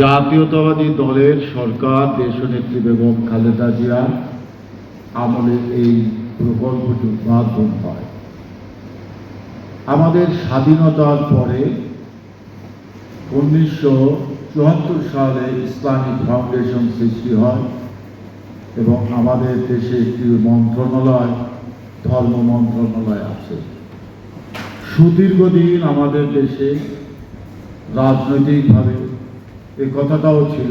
জাতীয়তাবাদী দলের সরকার, দেশনেত্রী বেগম খালেদা জিয়া, আমলে এই প্রকল্পটি উদ্বোধন হয়। আমাদের স্বাধীনতার পরে উনিশশো চুয়াত্তর সালে ইসলামিক ফাউন্ডেশন সৃষ্টি হয় এবং আমাদের দেশে একটি মন্ত্রণালয়, ধর্ম মন্ত্রণালয় আছে। সুদীর্ঘদিন আমাদের দেশে রাজনৈতিকভাবে এই কথাটাও ছিল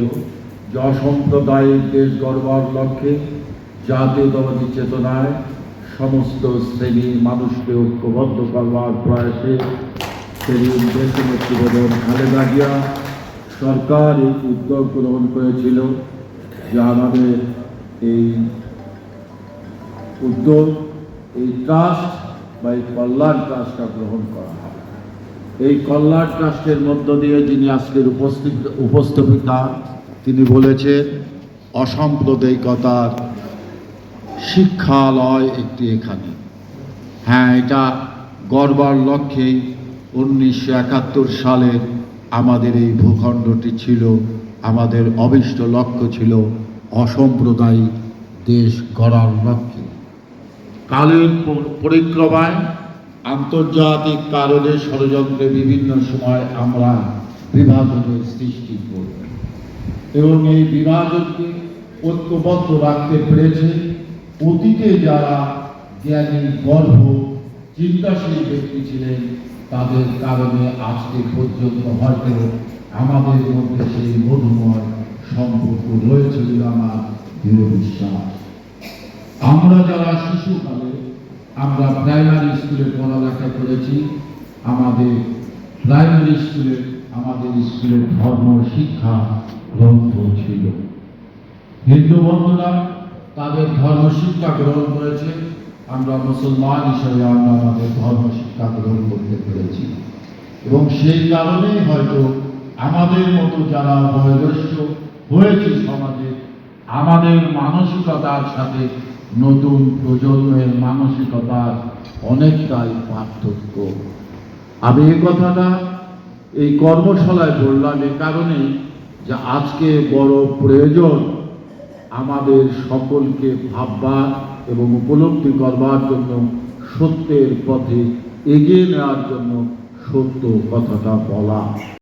যে অসাম্প্রদায়িক দেশ গড়বার লক্ষ্যে জাতীয়তাবাদী চেতনায় সমস্ত শ্রেণি মানুষকে ঐক্যবদ্ধ করবার প্রয়াসে সেদিন দেশনেত্রী সরকার এই উদ্যোগ গ্রহণ করেছিল যে আমাদের এই উদ্যোগ, এই ট্রাস্ট বা এই কল্যাণ ট্রাস্টটা গ্রহণ করা হয়। এই কল্যাণ ট্রাস্টের মধ্য দিয়ে যিনি আজকের উপস্থিত উপস্থাপিতা তিনি বলেছেন, অসাম্প্রদায়িকতার শিক্ষালয় একটি এখানে। হ্যাঁ এটা গড়বার লক্ষ্যেই উনিশশো একাত্তর সালের আমাদের এই ভূখণ্ডটি ছিল, আমাদের অবিষ্ট লক্ষ্য ছিল অসাম্প্রদায়িক দেশ গড়ার লক্ষ্যে। কালের পরিক্রমায় আন্তর্জাতিক কারণে ষড়যন্ত্রে বিভিন্ন সময় আমরা বিভাজনের সৃষ্টি করি। এবং এই বিভাজনকে ঐক্যবদ্ধ রাখতে পেরেছে অতীতে যারা জ্ঞানী গর্ভ চিন্তাশীল ব্যক্তি ছিলেন, তাদের কারণে আজকে পর্যন্ত হয়তো আমাদের মধ্যে সেই মধুময় সম্পর্ক রয়েছে আমার দৃঢ় বিশ্বাস। আমরা যারা শিশুকালে আমরা প্রাইমারি স্কুলে পড়ালেখা করেছি। আমাদের প্রাইমারি স্কুলে আমাদের স্কুলে ধর্ম, শিক্ষা গ্রন্থ ছিল হিন্দু বন্ধুরা তাদের ধর্ম, শিক্ষা গ্রহণ করেছে। আমরা মুসলমান হিসেবে আমরা আমাদের ধর্ম, শিক্ষা গ্রহণ করতে পেরেছি। এবং সেই কারণেই হয়তো আমাদের মতো যারা বয়োজ্যেষ্ঠ হয়েছে সমাজে, আমাদের মানসিকতার সাথে নতুন প্রজন্মের মানসিকতার অনেকটাই পার্থক্য। আমি এই কথাটা এই কর্মশালায় বললাম এ কারণে যে আজকে বড় প্রয়োজন আমাদের সকলকে ভাববার এবং উপলব্ধি করবার জন্য সত্যের পথে এগিয়ে নেওয়ার জন্য সত্য কথাটা বলা।